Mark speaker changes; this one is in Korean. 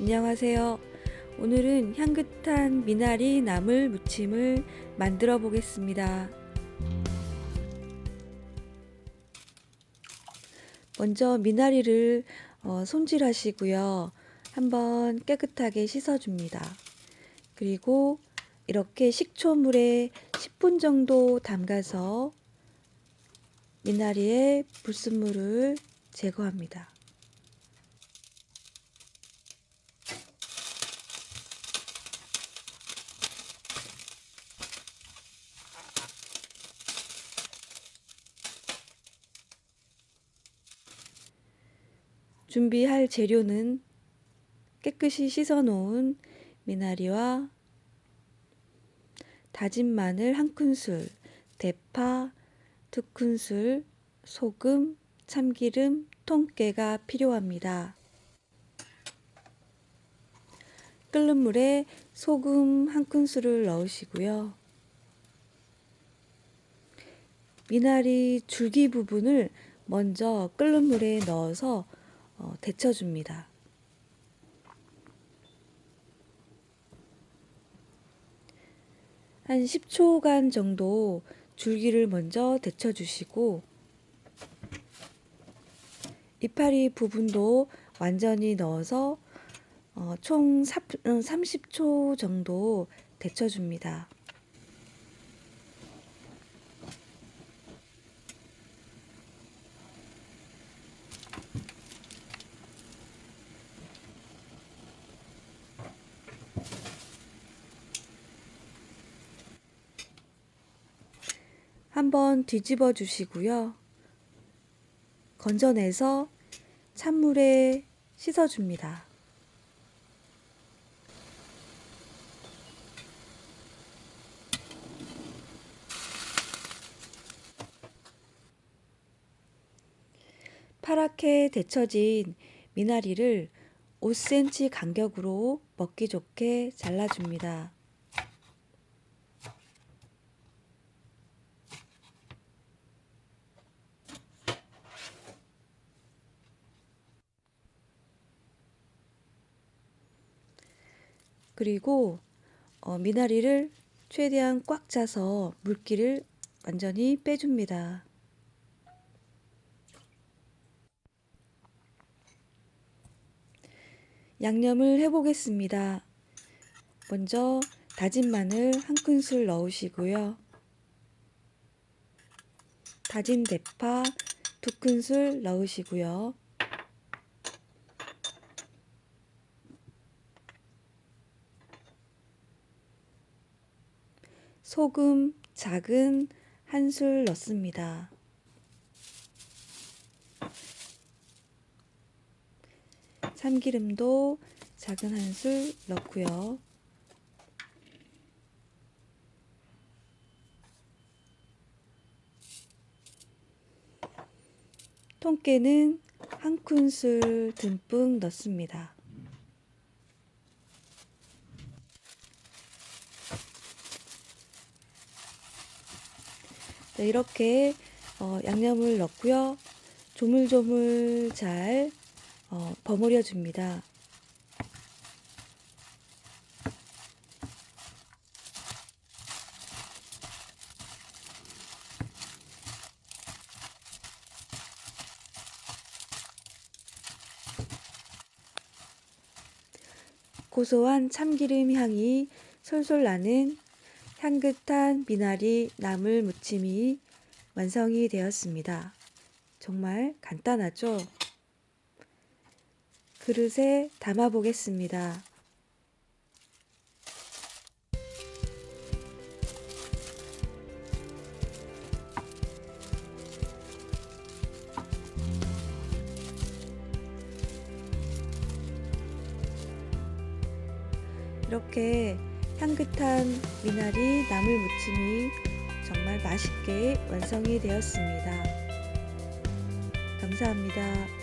Speaker 1: 안녕하세요. 오늘은 향긋한 미나리 나물 무침을 만들어 보겠습니다. 먼저 미나리를 어, 손질하시고요. 한번 깨끗하게 씻어줍니다. 그리고 이렇게 식초물에 10분 정도 담가서 미나리의 불순물을 제거합니다. 준비할 재료는 깨끗이 씻어 놓은 미나리와 다진 마늘 한 큰술, 대파 두 큰술, 소금, 참기름, 통깨가 필요합니다. 끓는 물에 소금 한 큰술을 넣으시고요. 미나리 줄기 부분을 먼저 끓는 물에 넣어서 어, 데쳐줍니다. 한 10초간 정도 줄기를 먼저 데쳐주시고 이파리 부분도 완전히 넣어서 어, 총 30초 정도 데쳐줍니다. 한번 뒤집어 주시고요. 건져내서 찬물에 씻어줍니다. 파랗게 데쳐진 미나리를 5cm 간격으로 먹기 좋게 잘라줍니다. 그리고 어, 미나리를 최대한 꽉 짜서 물기를 완전히 빼줍니다. 양념을 해보겠습니다. 먼저 다진 마늘 한 큰술 넣으시고요. 다진 대파 두 큰술 넣으시고요. 소금 작은 한 술 넣습니다. 참기름도 작은 한 술 넣고요. 통깨는 한 큰술 듬뿍 넣습니다. 네, 이렇게 어, 양념을 넣고요. 조물조물 잘 어, 버무려 줍니다. 고소한 참기름 향이 솔솔 나는 향긋한 미나리 나물 무침이 완성이 되었습니다. 정말 간단하죠? 그릇에 담아 보겠습니다. 이렇게 향긋한 미나리 나물 무침이 정말 맛있게 완성이 되었습니다. 감사합니다.